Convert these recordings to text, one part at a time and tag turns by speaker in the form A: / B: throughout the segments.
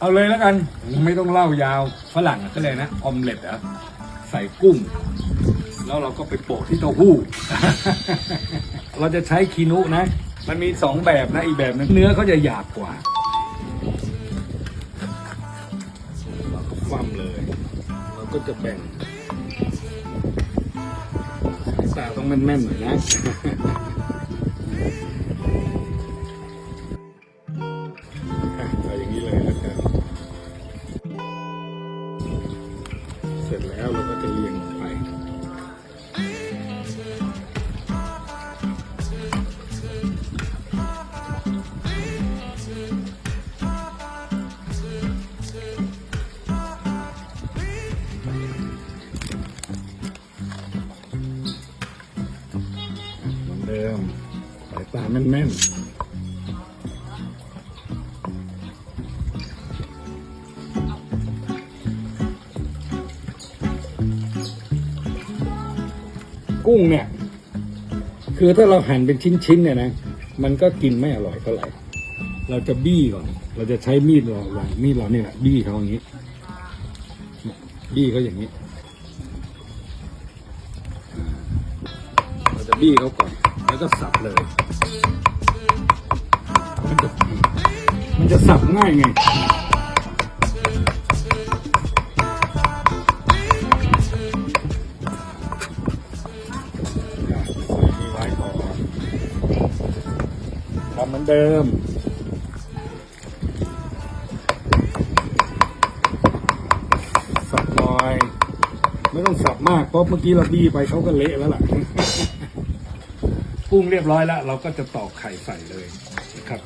A: เอาเลยแล้วกัน ไม่ต้องเล่ายาวฝรั่งก็เลยนะออมเล็ตเหรอะใส่กุ้ง แล้วเราก็ไปโปะที่เต้าหู้ เราจะใช้คีนุนะ มันมีสองแบบนะอีกแบบนึงเนื้อเขาจะหยาบกว่าเราก็คว่ำเลย เราก็จะแบ่งสาตาต้องแม่นๆหน่อยนะ ร็จแล้วเราก็จะเรียงไปเหมือนเดิมสายตาแม่นๆ กุ้งเนี่ย คือถ้าเราหั่นเป็นชิ้นๆเนี่ยนะมันก็กินไม่อร่อยเท่าไหร่ เราจะบี้ก่อน เราจะใช้มีดเราวางมีดเราเนี่ยแหละบี้เขาอย่างนี้ บี้เขาอย่างนี้ เราจะบี้เขาก่อน แล้วก็สับเลย มันจะมันจะสับง่ายไง เดิม สับหน่อย ไม่ต้องสับมากเพราะเมื่อกี้เราบี้ไปเขาก็เละแล้วล่ะปรุงเรียบร้อยแล้ว เราก็จะตอกไข่ใส่เลยนะครับ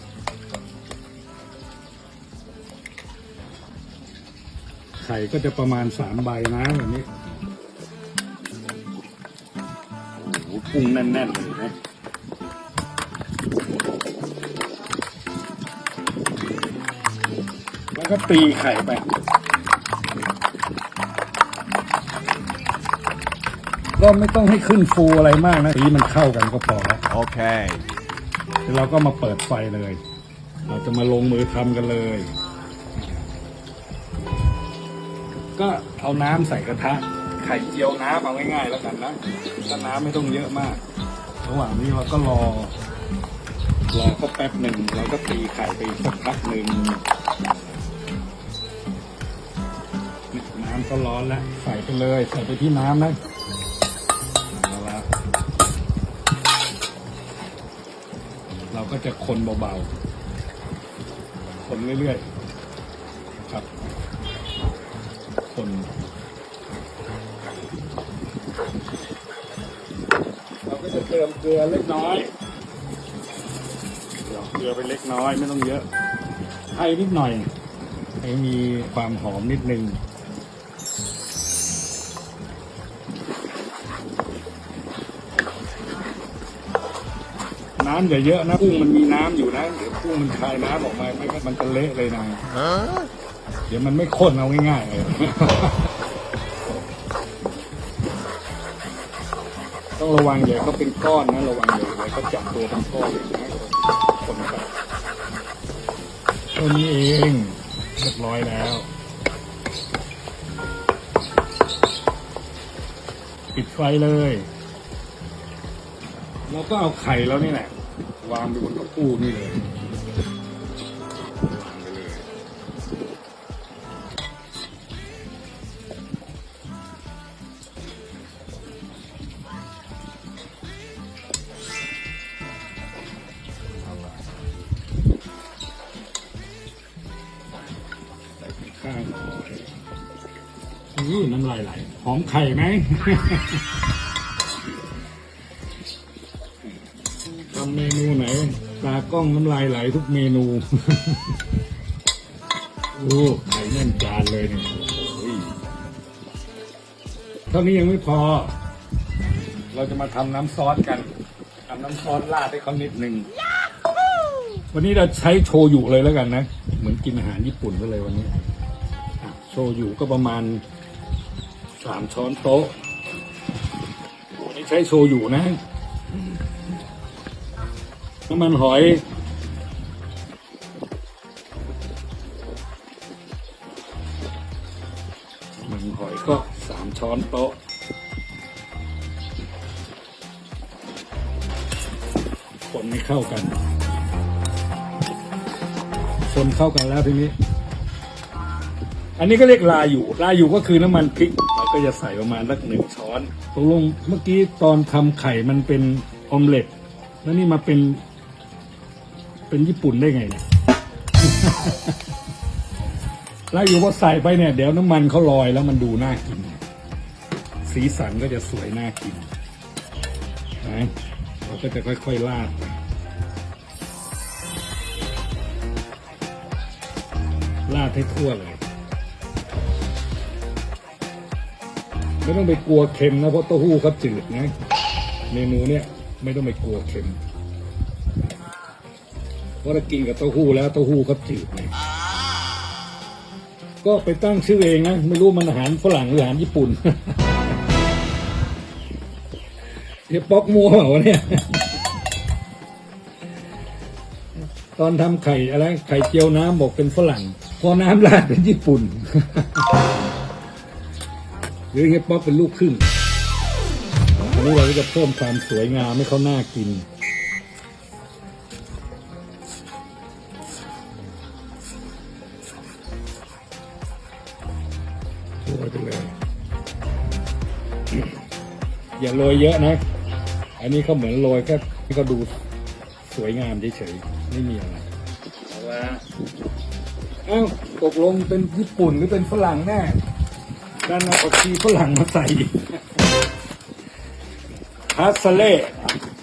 A: ไข่ก็จะประมาณสามใบนะแบบนี้โอ้โหกุ้งแน่นๆเลย ก็ตีไข่ไปก็ไม่ต้องให้ขึ้นฟูอะไรมากนะตีมันเข้ากันก็พอแล้ว
B: Okay.
A: เดี๋ยวเราก็มาเปิดไฟเลย เราจะมาลงมือทำกันเลย ก็เอาน้ำใส่กระทะ ไข่เจียวน้ำเอาง่ายๆแล้วกันนะถ้าน้ำไม่ต้องเยอะมาก ระหว่างนี้เราก็รอ รอก็แป๊บหนึ่งเราก็ตีไข่ไปอีกสักพักหนึ่ง นี่น้ำก็ร้อนแล้ว ใส่ไปเลย ใส่ไปที่น้ำนะเอาละเราก็จะคนเบาๆ คนเรื่อยๆ ครับ คนเราก็จะเติมเกลือเล็กน้อยเกลือไปเล็กน้อยไม่ต้องเยอะ ให้นิดหน่อยให้มีความหอมนิดนึง น้ำอย่าเยอะนะกุ้งมันมีน้ำอยู่นะเดี๋ยวกุ้งมันคายน้ำออกมาไม่งั้นมันจะเละเลยนะเดี๋ยวมันไม่ข้นเอาง่ายๆเลยต้องระวังเดี๋ยวเขาเป็นก้อนนะระวังเดี๋ยวเดี๋ยวเขาจับตัวเป็นก้อนเลยนะคนไปตัวนี้เองเรียบร้อยแล้ว ปิดไฟเลย แล้วก็เอาไข่แล้วนี่แหละ วางไปบนกระปูนี่เลยวางไปเลยเอาละใส่ข้างหน่อยอู้น้ำลายไหลหอมไข่ไหม ทำเมนูไหนตากล้องน้ำลายไหลทุกเมนู โอ้ไข่แน่นจานเลยเนี่ยโอ้ยเท่านี้ยังไม่พอ เราจะมาทำน้ำซอสกันทำน้ำซอสราดให้เขานิดหนึ่งวันนี้เราใช้โชยุเลยแล้วกันนะ เหมือนกินอาหารญี่ปุ่นไปเลยวันนี้โชยุก็ประมาณสามช้อนโต๊ะวันนี้ใช้โชยุนะ น้ำมันหอยมันหอยก็สามช้อนโต๊ะคนให้เข้ากัน คนเข้ากันแล้วทีนี้ อันนี้ก็เรียกลาอยู่ ลาอยู่ก็คือน้ำมันพริก เราก็จะใส่ประมาณสักหนึ่งช้อนตกลงเมื่อกี้ตอนทำไข่มันเป็นออมเล็ตแล้วนี่มาเป็น เป็นญี่ปุ่นได้ไงเนี่ยลาอยู่พอใส่ไปเนี่ย เดี๋ยวน้ำมันเขาลอยแล้วมันดูน่ากิน สีสันก็จะสวยน่ากินนะเราก็จะค่อยๆลาดไปลาดให้ทั่วเลยไม่ต้องไปกลัวเค็มนะเพราะเต้าหู้เขาจืดนะ เมนูเนี่ยไม่ต้องไปกลัวเค็ม เพราะถ้ากินกับเต้าหู้แล้วเต้าหู้เขาจืดไงก็ไปตั้งชื่อเองนะไม่รู้มันอาหารฝรั่งหรืออาหารญี่ปุ่นเดี๋ยวป๊อกมัวเหรอวะเนี่ย ตอนทำไข่อะไรไข่เจียวน้ำบอกเป็นฝรั่ง พอน้ำราดเป็นญี่ปุ่น หรือเฮียป๊อกเป็นลูกครึ่งอันนี้เราก็จะเพิ่มความสวยงามให้เขาน่ากิน โรยไปเลย อย่าโรยเยอะนะ อันนี้เขาเหมือนโรยแค่ให้เขาดูสวยงามเฉยๆ ไม่มีอะไรเอาละเอ้าตกลงเป็นญี่ปุ่นหรือเป็นฝรั่งแน่ด้านเอาผักชีฝรั่งมาใส่อีกพัสเล่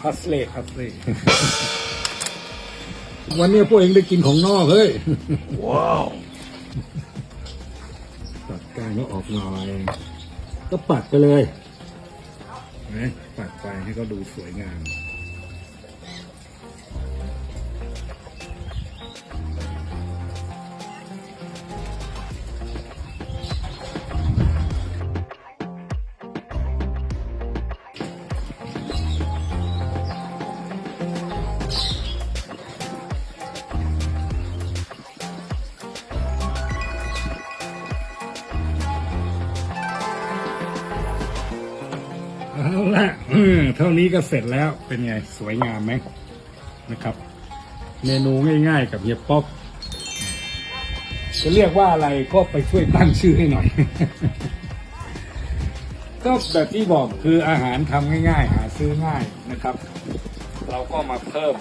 A: พัสเล่พัสเล่วันนี้พวกเองได้กินของนอกเฮ้ย ว้าว ล้วออกหน่อย ก็ปัดไปเลยนะปัดไปให้เขาดูสวยงาม เอาละเท่านี้ก็เสร็จแล้วเป็นไงสวยงามไหมนะครับ เมนูง่ายๆกับเฮียป๊อกจะเรียกว่าอะไรก็ไปช่วยตั้งชื่อให้หน่อย ก็แบบที่บอกคืออาหารทำง่ายๆ หาซื้อง่ายนะครับ เราก็มาเพิ่ม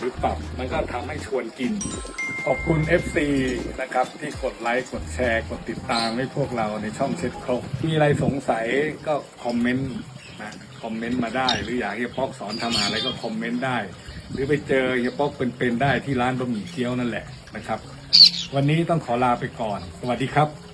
A: หรือปรับมันก็ทำให้ชวนกิน ขอบคุณ FC นะครับที่กดไลค์กดแชร์กดติดตามให้พวกเราในช่องเช็ดครกมีอะไรสงสัยก็คอมเมนต์นะคอมเมนต์มาได้ หรืออยากให้ป๊อกสอนทำอาหารอะไรก็คอมเมนต์ได้ หรือไปเจอเฮียป๊อกเป็นๆได้ที่ร้านบะหมี่เกี๊ยวนั่นแหละนะครับ วันนี้ต้องขอลาไปก่อน สวัสดีครับ